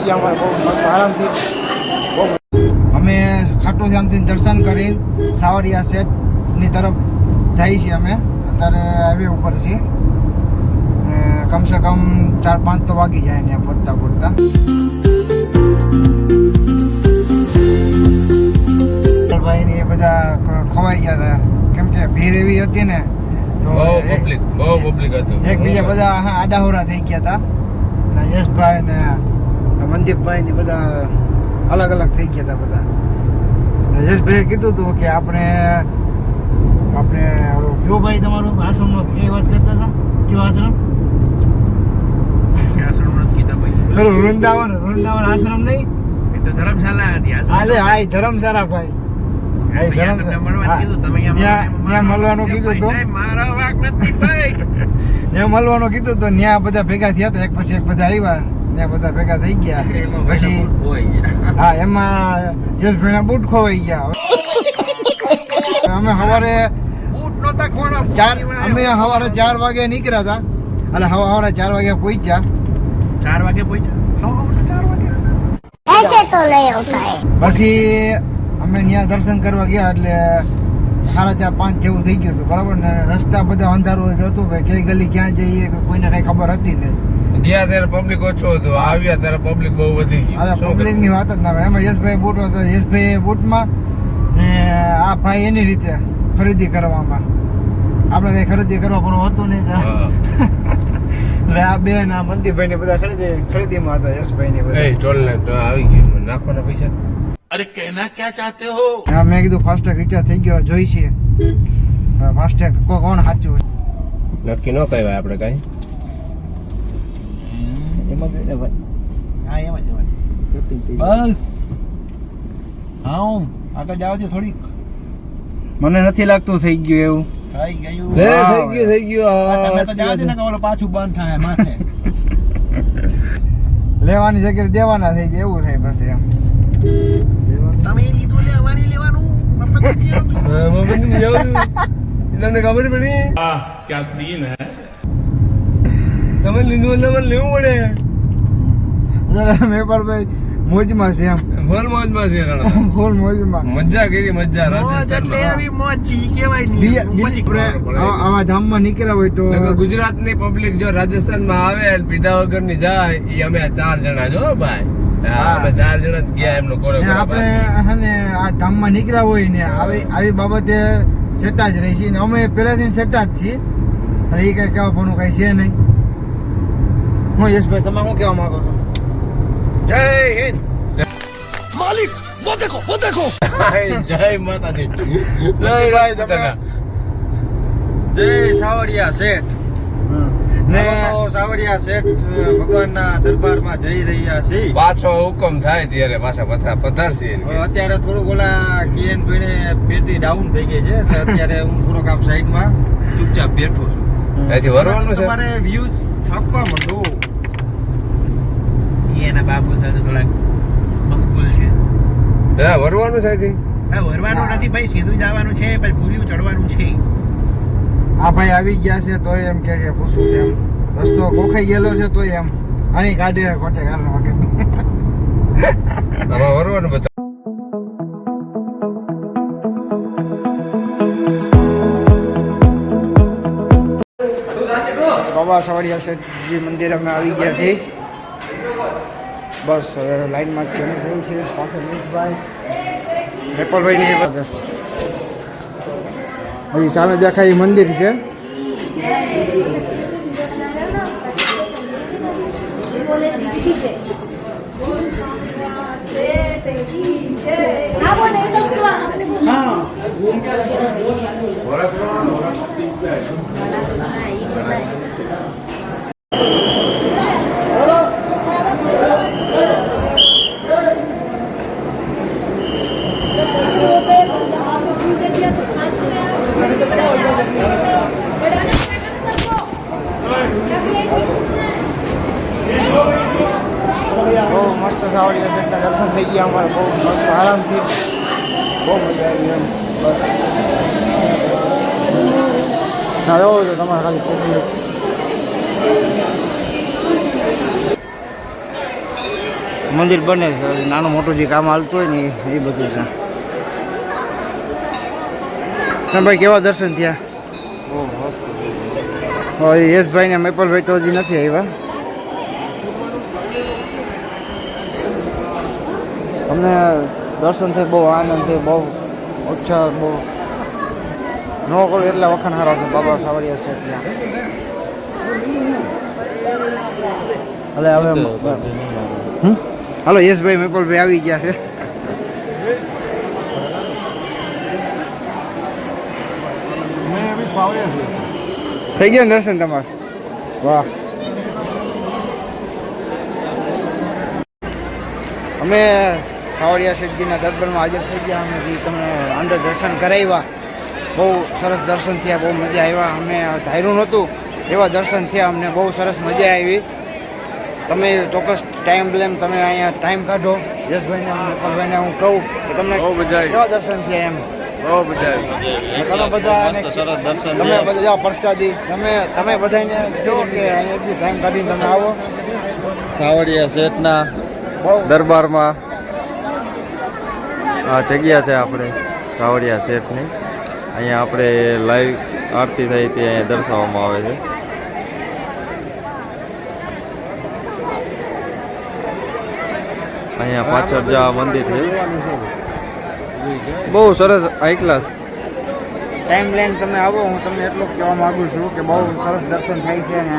થઈ ગયા અમારે બહુ મસ્ત. આરામથી અમે ખાટુ શ્યામથી દર્શન કરીને સાવરિયા સેટની તરફ જઈએ છીએ અમે. અત્યારે હાઈવે ઉપર છીએ. કમસે કમ ચાર પાંચ તો વાગી જાય ત્યાં પહોંચતા પહોંચતા. ભાઈ એ બધા ખવાઈ ગયા હતા. કેમ કે ભીડ એવી હતી ને તો પબ્લિક બહુ પબ્લિક હતું. એકબીજા બધા આડાહોરા થઈ ગયા હતા. યશભાઈ ને મનદીપભાઈ ને બધા અલગ અલગ થઈ ગયા હતા બધા. ને કીધું હતું કે આપણે આપણે કયો ભાઈ તમારું? આશ્રમનો એ વાત કરતા હતા? કયો આશ્રમ? વૃંદાવન વૃંદાવન આશ્રમ નહીં? ધર્મશાલા હતી આ હાલે હા ધર્મશાળા ભાઈ. ધરમશાળા. મળવાનું કીધું હતું ભાઈ ત્યાં મળવાનું કીધું તો ત્યાં બધા ભેગા થયા હતા એક પછી એક બધા આવ્યા. ત્યાં બધા ભેગા થઈ ગયા. પછી હા એમાં યશભાઈ ના બૂટ ખોવાઈ ગયા. અમે સવારે ચાર અમે સવારે ચાર વાગે નીકળ્યા હતા. એટલે સવારે ચાર વાગે પહોંચ્યા. ચાર વાગે પહોંચ્યા? પછી અમે ત્યાં દર્શન કરવા ગયા એટલે સાડા ચાર પાંચ જેવું થઈ ગયું હતું. બરાબર? ને રસ્તા બધા અંધારું હતું. ભાઈ કઈ ગલી ક્યાં જઈએ કોઈને કઈ ખબર હતી નહીં ગયા ત્યારે પબ્લિક ઓછો હતો આવ્યા ત્યારે પબ્લિક બહુ વધી ગઈ અરે પબ્લિકની વાત જ ના કરે એમાં યશભાઈ બૂટ હતો. યશભાઈ બૂટમાં ને આ ભાઈ એની રીતે ખરીદી કરવામાં. આપણે કઈ ખરીદી કરવા પણ હતું નહીં એટલે આ બેન આ મંદીભાઈ ને બધા ખરીદી ખરીદીમાં હતા યશભાઈ ને બધા ટોલ આવી ગયું. નાખવાના પૈસા? હા, મેં કીધું ફાસ્ટેગ રિચાર્જ થઈ ગયો જોઈ છીએ. ફાસ્ટેગ કોણ સાચું? નક્કી ન કહેવાય આપણે કઈ. એમાં જ ને ભાઈ. હા એમ જ એમ બસ. હા હું આગળ જાવ મને નથી લાગતું થઈ ગયું એવું. થઈ ગયું. રે થઈ ગયું થઈ ગયું. તમે તો જાજો ને ઓલો પાછું બંધ થાય માથે લેવાની જગ્યાએ દેવાના થઈ જાય એવું થાય બસ એમ. તમે લીધું લે અમારી લેવાનું. તમને ખબર પડી? ક્યાં સીન હે? તમે લીધું એટલે મને લેવું પડે. અત્યારે મોજમાં છે એમ. ફૂલ મોજમાં છે ફૂલ મોજમાં. મજા કરી મજા. આપણે આવા ધામમાં નીકળ્યા હોય તો ગુજરાતની પબ્લિક જો રાજસ્થાનમાં આવે પીધા વગરની જાય એ અમે ચાર જણા જો ભાઈ. હા. ચાર જણા જ ગયા એમનું આપણે આ ધામમાં નીકળ્યા હોય ને આવી આવી બાબતે સેટા જ રહી છીએ. ને અમે પહેલાથી સેટા જ છીએ. અને એ કઈ કહેવા પણ કઈ છે નહીં. હું યશભાઈ તમે શું કહેવા માંગો છો? જય હિન્દ. જય માતાજી. જય ભાઈ તમે જય સાવરિયા શેઠ. ને અમે તો સાવરિયા શેઠ ભગવાનના દરબારમાં જઈ રહ્યા છીએ. પાછો હુકમ થાય ત્યારે પાછા પથરા પધારશે અત્યારે થોડુંક ઓલા કિયન ભાઈને બેટરી ડાઉન થઈ ગઈ છે અત્યારે હું થોડોક આમ સાઈડમાં ચૂપચાપ બેઠો છું. અહીંથી વરવાનું છે? તમારે વ્યૂ છાપવા માંડો એના બાપુ સાથે થોડાક મસ્કુલ છે. હા વરવાનું છે હા વરવાનું નથી ભાઈ સીધું જવાનું છે પછી પુલિયું ચડવાનું છે. આ ભાઈ આવી ગયા છે તોય એમ કે છે પૂછું છે એમ. રસ્તો ગોખાઈ ગયેલો છે તોય એમ. આની કાઢે ખોટે કારણ વગર આમાં વરવાનું બતા બાબા સવાડિયા શેઠજી મંદિર અમે આવી ગયા છીએ. બસ હવે લાઈનમાં જ જમી ગઈ છે. પાછળ મહેશભાઈ નેપાલભાઈ ને એ બધા હજી સામે દેખાય એ મંદિર છે. આવો નહીં તો કરવા આપણે બહુ મસ્ત સાવડિયા શેઠના દર્શન થઈ ગયા અમારે બહુ મસ્ત આરામથી બહુ મજા આવી એમ. બસ. ના એવો છે તમારે ખાલી પબ્લિક મંદિર બને છે નાનું મોટું જે કામ હાલતું હોય ને એ- બધું છે. ભાઈ કેવા દર્શન થયા? યશભાઈ ને મેપલભાઈ તો હજી નથી આવ્યા. અમને દર્શન થઈ બહુ આનંદ થયો બહુ ઉત્સાહ બહુ ન કરું એટલા વખાણ સારા છે બાબા સાવરિયા છે ત્યાં. એટલે હવે હમ? હાલો યશભાઈ મેપલભાઈ આવી ગયા છે. થઈ ગયા ને દર્શન તમારે? વાહ. અમે સાવરિયા શેઠજીના દરબારમાં હાજર થઈ ગયા અમે તમને અંદર દર્શન કરાવ્યા. બહુ સરસ દર્શન થયા બહુ મજા આવ્યા. અમે ધાર્યું નહોતું એવા દર્શન થયા અમને બહુ સરસ મજા આવી. તમે ચોક્કસ ટાઈમ બ્લેમ તમે અહીંયા ટાઈમ કાઢો. યશભાઈને નકલભાઈને હું કહું કે તમને બહુ મજા આવી. કેવા દર્શન થયા એમ? બહુ મજા આવી. તમે બધા અને તમે બધા જાઓ પ્રસાદી. તમે તમે બધાને કહો કે અહીંયાથી ટાઈમ કાઢીને તમે આવો. સાવડિયા શેઠના બહુ દરબારમાં આ જગ્યા છે આપણે સાવડિયા શેઠની. અહીંયા આપણે લાઈવ આરતી થઈ તે અહીંયા દર્શાવવામાં આવે છે. અહીંયા પાછળ જે મંદિર છે. બહુ સરસ હાઈ ક્લાસ ટાઈમ લાઈન તમે આવો, હું તમને એટલું કહેવા માગું છું કે બહુ સરસ દર્શન થાય છે અને